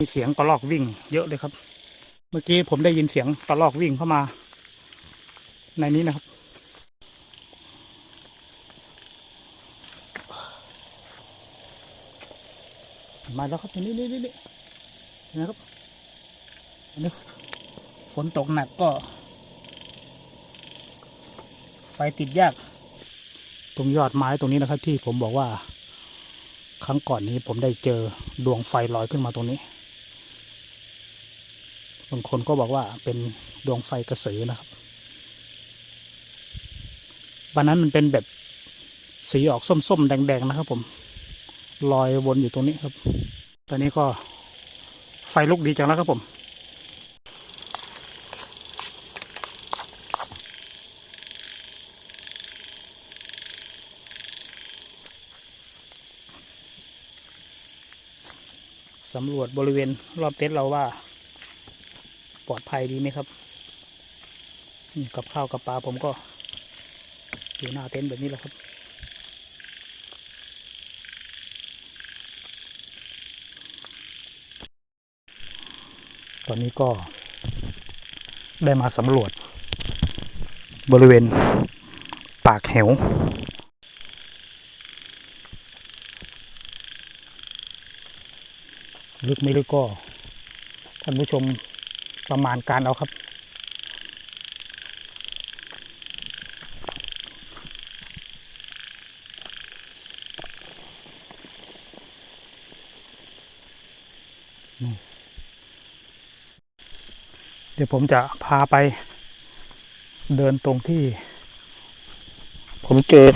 มีเสียงกระลอกวิ่ง เยอะเลยครับ เมื่อกี้ผมได้ยินเสียงกระลอกวิ่งเข้ามา ในนี้นะครับ มาแล้วครับนี่นี่นี่นี่เห็นะครับอันนี้ฝนตกหนักก็ ไฟติดยาก ตรงยอดไม้ตรงนี้นะครับ ที่ผมบอกว่า ครั้งก่อนนี้ผมได้เจอดวงไฟลอยขึ้นมาตรงนี้ บางคนก็บอกว่าเป็นดวงไฟกระสือนะครับ วันนั้นมันเป็นแบบสีออกส้มๆ แดง ๆ นะครับ ผมลอยวนอยู่ตรงนี้ครับ ตอนนี้ก็ไฟลุกดีจังแล้วครับผมสำรวจบริเวณรอบเต็นท์เราว่า ปลอดภัยดีไหมครับกับข้าวกับปลาผมก็อยู่หน้าเต็นท์แบบนี้แหละครับ ตอนนี้ก็ได้มาสำรวจ บริเวณปากเหวลึกไม่ลึกก็ท่านผู้ชม ประมาณการเอาครับเดี๋ยวผมจะพาไปเดินตรงที่ ผมเจอ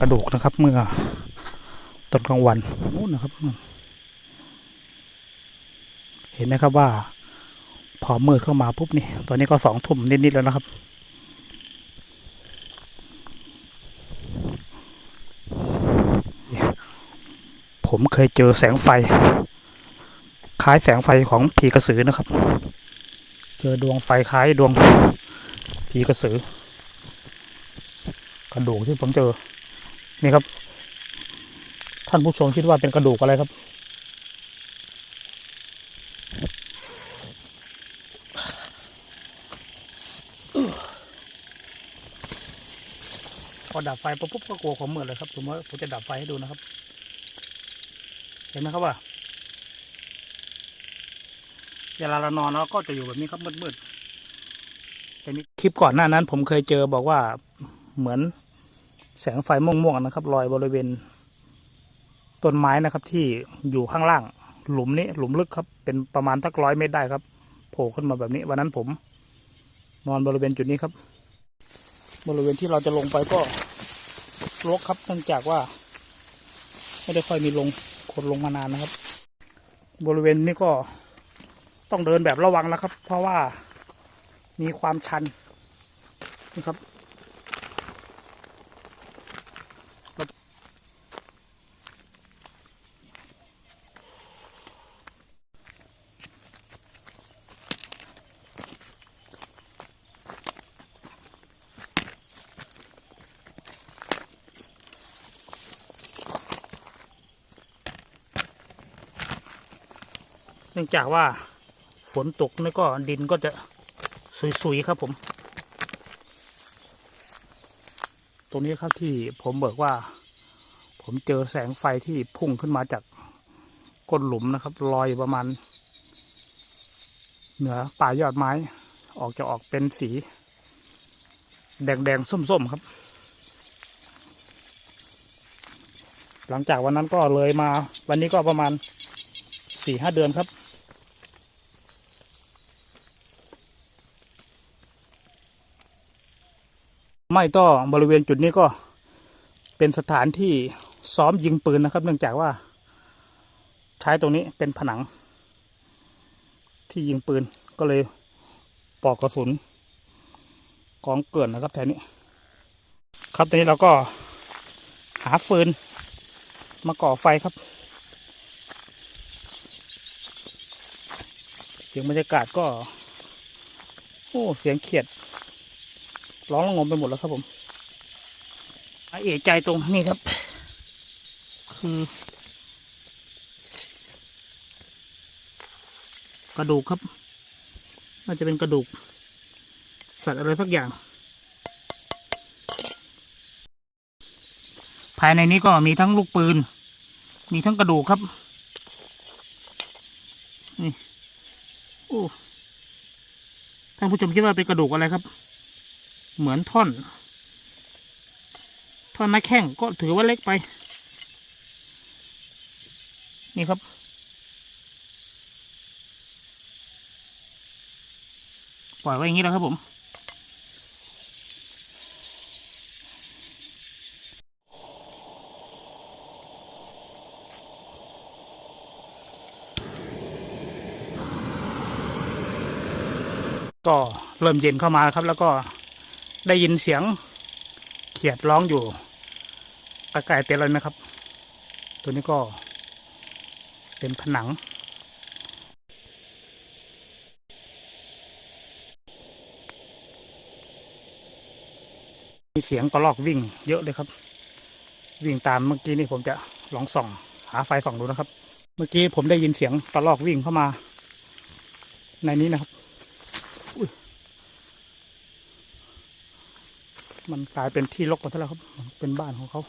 กระดูกนะครับ เมื่อตอนกลางวันนู้นนะครับ เห็นไหมครับว่า พอมืดเข้ามาปุ๊บนี่ตอนนี้ก็สองทุ่มนิดๆแล้วนะครับ ผมเคยเจอแสงไฟ คล้ายแสงไฟของผีกระสือนะครับ เจอดวงไฟคล้ายดวงผีกระสือกระดูกที่ผมเจอ นี่ครับ ท่านผู้ชมคิดว่าเป็นกระดูกอะไรครับ อดับไฟปุ๊บก็กลัวความมืดเลยครับผมว่าผมจะดับไฟให้ดูนะครับ เห็นไหมครับว่าเวลาเรานอนเราก็จะอยู่แบบนี้ครับมืดๆแต่นี่คลิปก่อนหน้านั้น ผมเคยเจอบอกว่าเหมือนแสงไฟม่วงๆนะครับลอยบริเวณต้นไม้นะครับ ที่อยู่ข้างล่าง หลุมนี้หลุมลึกครับ เป็นประมาณทักร้อยเมตรได้ครับโผล่ขึ้นมาแบบนี้ วันนั้นผม นอนบริเวณจุดนี้ครับ บริเวณที่เราจะลงไปก็รกครับเนื่องจากว่า ไม่ได้ค่อยมีลงขนลงมานานนะครับ บริเวณนี้ก็ต้องเดินแบบระวังนะครับ เพราะว่ามีความชันนะครับ เนื่องจากว่าฝนตกนี่ก็ดินก็จะสุยๆครับผม ตรงนี้ครับที่ผมบอกว่า ผมเจอแสงไฟที่พุ่งขึ้นมาจากก้นหลุมนะครับลอยประมาณ เหนือป่ายอดไม้ ออกจะออกเป็นสี แดงๆส้มๆครับ หลังจากวันนั้นก็เลยมา วันนี้ก็ประมาณสี่ห้าเดือนครับ ไม่ก็บริเวณจุดนี้ก็เป็นสถานที่ซ้อมยิงปืนนะครับ เนื่องจากว่า ใช้ตรงนี้เป็นผนัง ที่ยิงปืนก็เลยปอกกระสุนกองเกลื่อนนะครับแถวนี้ ครับตอนนี้เราก็หาฟืนมาก่อไฟครับเสียงบรรยากาศก็ โอ้ เสียงเขียด ร้องระงมไปหมดแล้วครับผมอเอกใจตรงนี้ครับ คือ กระดูกครับน่าจะเป็นกระดูก สัตว์อะไรสักอย่าง ภายในนี้ก็มีทั้งลูกปืน มีทั้งกระดูกครับนี่โอ้ท่านผู้ชมคิดว่าเป็นกระดูกอะไรครับ เหมือนท่อน ท่อนไม้แข้งก็ถือว่าเล็กไป นี่ครับ ปล่อยไว้อย่างนี้แล้วครับผมก็เริ่มเย็นเข้ามาครับแล้วก็ ได้ยินเสียงเขียดร้องอยู่ใกล้ๆเต็นท์เลยนะครับ ตัวนี้ก็เป็นผนัง มีเสียงกระลอกวิ่งเยอะเลยครับ วิ่งตามเมื่อกี้นี่ผมจะลองส่อง หาไฟส่องดูนะครับ เมื่อกี้ผมได้ยินเสียงกระลอกวิ่งเข้ามา ในนี้นะครับ มันกลายเป็นที่รกไปแล้วครับ เป็นบ้านของเขา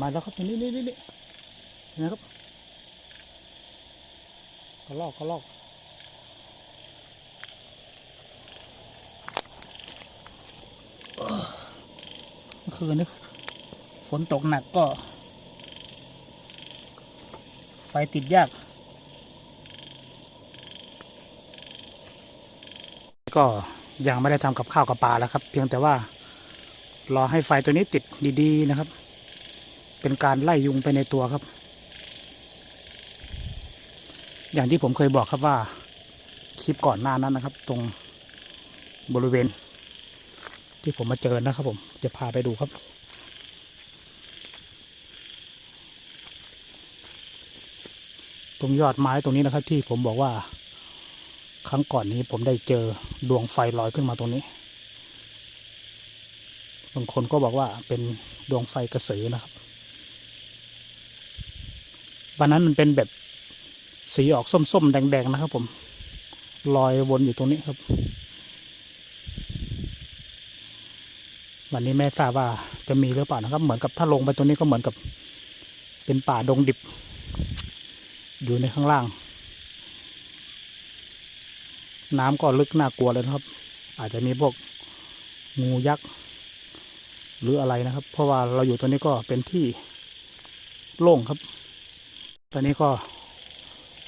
มาแล้วครับนี่นี่นี่นี่เห็นะครับกระลอกกระลอกเมื่อคืนนี้ฝนตกหนักก็ ไฟติดยาก ก็ยังไม่ได้ทำกับข้าวกับปลาแล้วครับ เพียงแต่ว่ารอให้ไฟตัวนี้ติดดีๆนะครับ เป็นการไล่ยุงไปในตัวครับ อย่างที่ผมเคยบอกครับว่าคลิปก่อนหน้านั้นนะครับ ตรงบริเวณ ที่ผมมาเจอนะครับ ผมจะพาไปดูครับตรงยอดไม้ตรงนี้นะครับที่ผมบอกว่า รั้งก่อนนี้ผมได้เจอดวงไฟลอยขึ้นมาตรงนี้ บางคนก็บอกว่าเป็นดวงไฟกระสือนะครับ วันนั้นมันเป็นแบบสีออกส้มๆ แดง ๆ นะครับ ผม ลอยวนอยู่ตรงนี้ครับ วันนี้แม่ทราบว่าจะมีหรือเปล่านะครับ เหมือนกับถ้าลงไปตรงนี้ก็เหมือนกับเป็นป่าดงดิบ อยู่ในข้างล่าง น้ำก็ลึกน่ากลัวเลยนะครับ อาจจะมีพวกงูยักษ์หรืออะไรนะครับ เพราะว่าเราอยู่ตรงนี้ก็เป็นที่โล่งครับ ตอนนี้ก็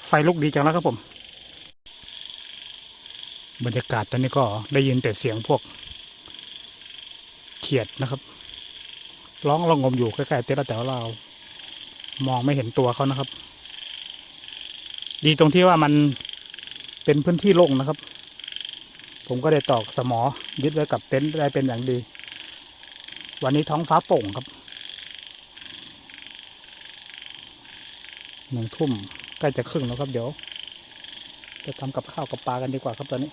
ไฟลุกดีจังแล้วครับผม บรรยากาศตอนนี้ก็ได้ยินแต่เสียงพวก เขียดนะครับ ร้องระงมอยู่ใกล้ๆเต็นท์แต่ว่าเรา มองไม่เห็นตัวเขานะครับ ดีตรงที่ว่ามัน เป็นพื้นที่โล่งนะครับ ผมก็ได้ตอกสมอยึดไว้กับเต็นท์ได้เป็นอย่างดี วันนี้ท้องฟ้าโปร่งครับหนึ่งทุ่มใกล้จะครึ่งแล้วครับเดี๋ยวจะทำกับข้าวกับปลากันดีกว่าครับตอนนี้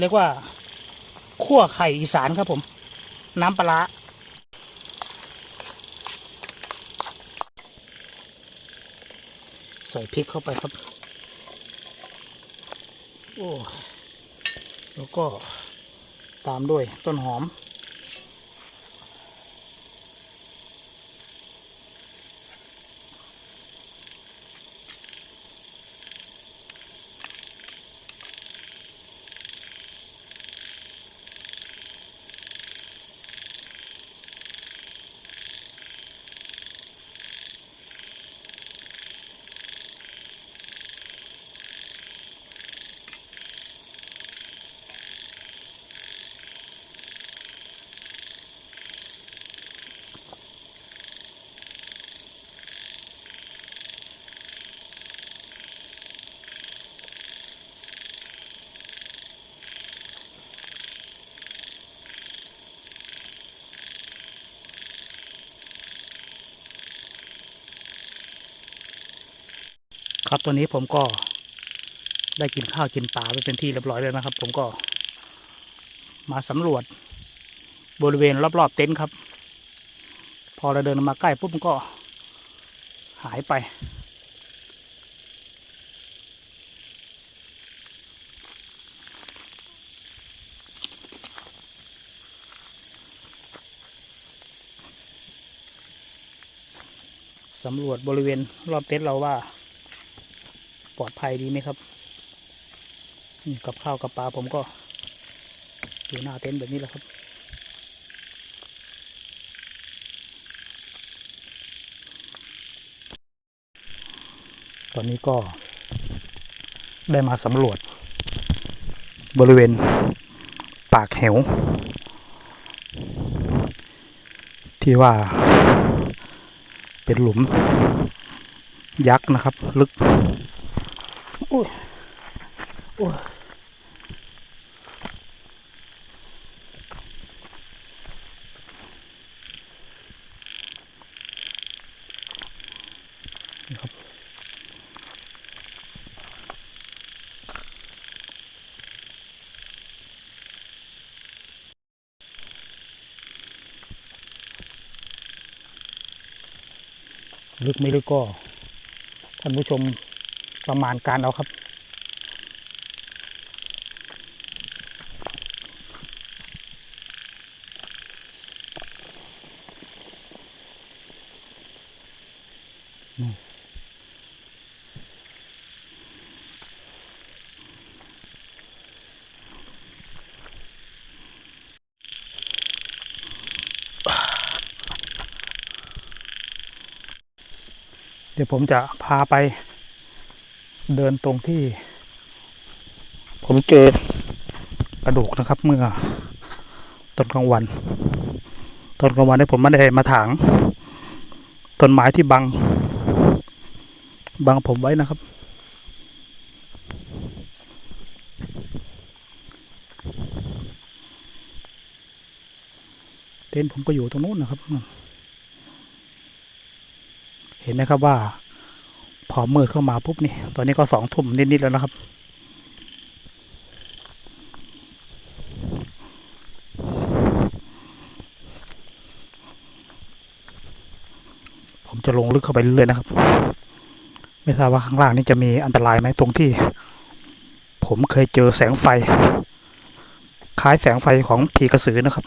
เรียกว่าขั่วไข่อีสานครับผม น้ำปลาร้าใส่พริกเข้าไปครับ โอ้ แล้วก็ตามด้วยต้นหอม ครับ ตัวนี้ผมก็ได้กินข้าวกินปลาไปเป็นที่เรียบร้อยแล้วนะครับ ผมก็มาสำรวจบริเวณรอบๆเต็นท์ครับ พอเราเดินมาใกล้ปุ๊บมันก็หายไป สำรวจบริเวณรอบเต็นท์เราว่า ปลอดภัยดีไหมครับนี่กับข้าวกับปลาผมก็อยู่หน้าเต็นท์แบบนี้แหละครับ ตอนนี้ก็ได้มาสำรวจ บริเวณปากเหว ที่ว่าเป็นหลุมยักษ์นะครับ ลึก อุ้ยโอ้ยครับลึกไม่ลึกก็ท่านผู้ชม ประมาณการเอาครับ เดี๋ยวผมจะพาไป เดินตรงที่ ผมเจอกระดูกนะครับ เมื่อตอนกลางวันตอนกลางวันเนี่ยผมไม่ได้มาถางต้นไม้ที่บัง บังผมไว้นะครับ เต็นผมก็อยู่ตรงนู้นนะครับ เห็นนะครับว่า พอมืดเข้ามาปุ๊บนี่ตอนนี้ก็สองทุ่มนิดๆแล้วนะครับ ผมจะลงลึกเข้าไปเรื่อยๆนะครับ ไม่ทราบว่าข้างล่างนี่จะมีอันตรายไหมตรงที่ ผมเคยเจอแสงไฟ คล้ายแสงไฟของผีกระสือนะครับ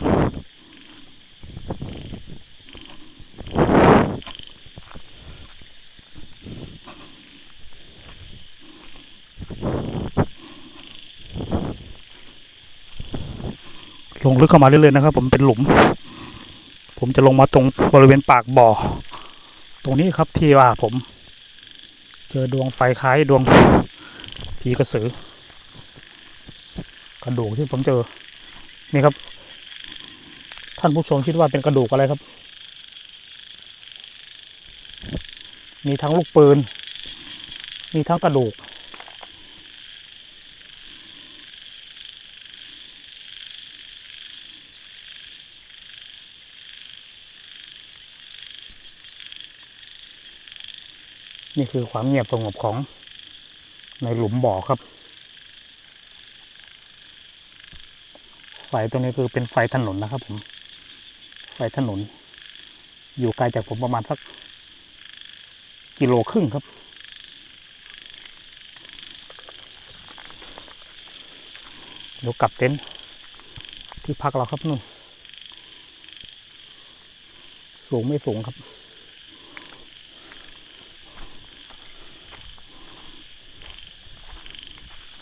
ลงลึกเข้ามาเรื่อยๆนะครับ ผมเป็นหลุม ผมจะลงมาตรงบริเวณปากบ่อ ตรงนี้ครับที่ว่าผม เจอดวงไฟคล้ายดวงผีกระสือกระดูกที่ผมเจอ นี่ครับ ท่านผู้ชมคิดว่าเป็นกระดูกอะไรครับ มีทั้งลูกปืน มีทั้งกระดูก นี่คือความเงียบสงบของในหลุมบ่อครับ ไฟตรงนี้คือเป็นไฟถนนนะครับผม ไฟถนน อยู่ไกลจากผมประมาณสักกิโลครึ่งครับ เดี๋ยวกลับเต็นท์ที่พักเราครับนู่นสูงไม่สูงครับ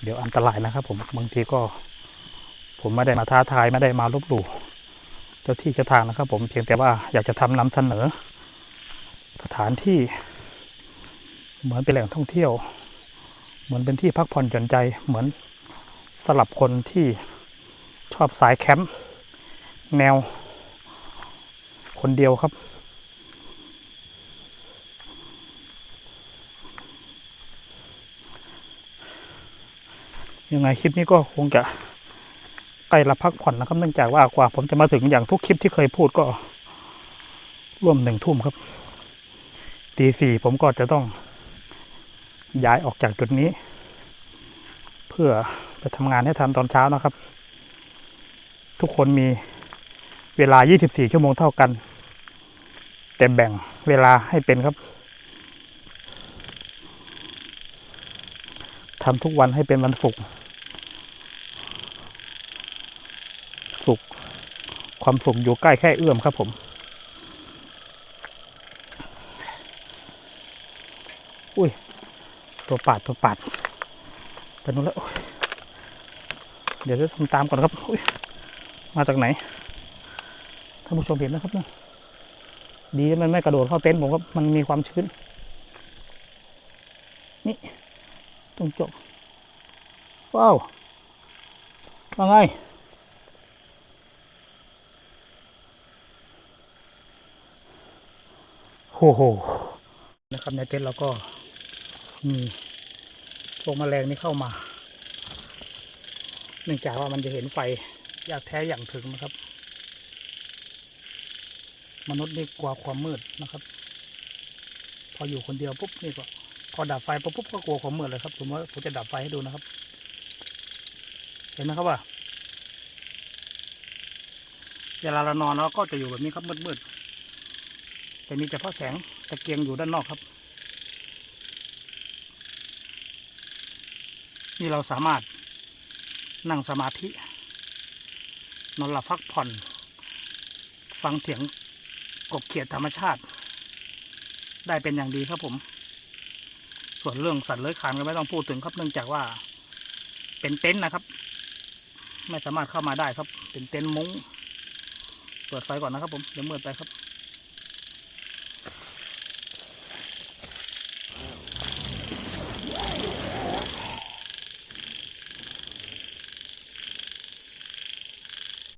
เดี๋ยวอันตรายนะครับผมบางทีก็ ผมไม่ได้มาท้าทายไม่ได้มาลบหลู่เจ้าที่เจ้าทางนะครับ ผมเพียงแต่ว่าอยากจะทำนำเสนอ สถานที่ เหมือนเป็นแหล่งท่องเที่ยว เหมือนเป็นที่พักผ่อนหย่อนใจเหมือนสำหรับคนที่ชอบสายแคมป์แนว คนเดียวครับ ยังไงคลิปนี้ก็คงจะใกล้ละพักผ่อนนะครับเนื่องจากว่ากว่าผมจะมาถึงอย่างทุกคลิปที่เคยพูดก็ร่วมหนึ่งทุ่มครับตีสี่ผมก็จะต้องย้ายออกจากจุดนี้ เพื่อไปทำงานให้ทันตอนเช้านะครับ ทุกคนมีเวลา 24 ชั่วโมงเท่ากัน แต่แบ่งเวลาให้เป็นครับทำทุกวันให้เป็นวันศุกร์สุข ความสุขอยู่ใกล้แค่เอื้อมครับผมอุ้ย ตัวปาดตัวปาดไปนู้นแล้ว เดี๋ยวจะทำตามก่อนครับอุ้ยมาจากไหนท่านผู้ชมเห็นนะครับเนี่ยดีที่มันไม่กระโดดเข้าเต็นท์ผมครับมันมีความชื้น นี่ตรงจบว้าวว่าไง โอ้โหนะครับในเต็นท์เราก็มีพวกแมลงนี่เข้ามา เนื่องจากว่ามันจะเห็นไฟอยากแท้อย่างถึงนะครับ มนุษย์นี่กลัวความมืดนะครับ พออยู่คนเดียวปุ๊บนี่ก็พอดับไฟปุ๊บปุ๊บก็กลัวความมืดเลยครับผมว่าผมจะดับไฟให้ดูนะครับ เห็นไหมครับว่าเวลาเรานอนเราก็จะอยู่แบบนี้ครับมืดๆ แต่มีเฉพาะแสงตะเกียงอยู่ด้านนอกครับ นี่เราสามารถนั่งสมาธิ นอนหลับพักผ่อน ฟังเสียงกบเขียดธรรมชาติ ได้เป็นอย่างดีครับผม ส่วนเรื่องสัตว์เลื้อยคลานก็ไม่ต้องพูดถึงครับเนื่องจากว่า เป็นเต็นท์นะครับ ไม่สามารถเข้ามาได้ครับ เป็นเต็นท์มุ้งเปิดไฟก่อนนะครับผมเดี๋ยวมืดไปครับ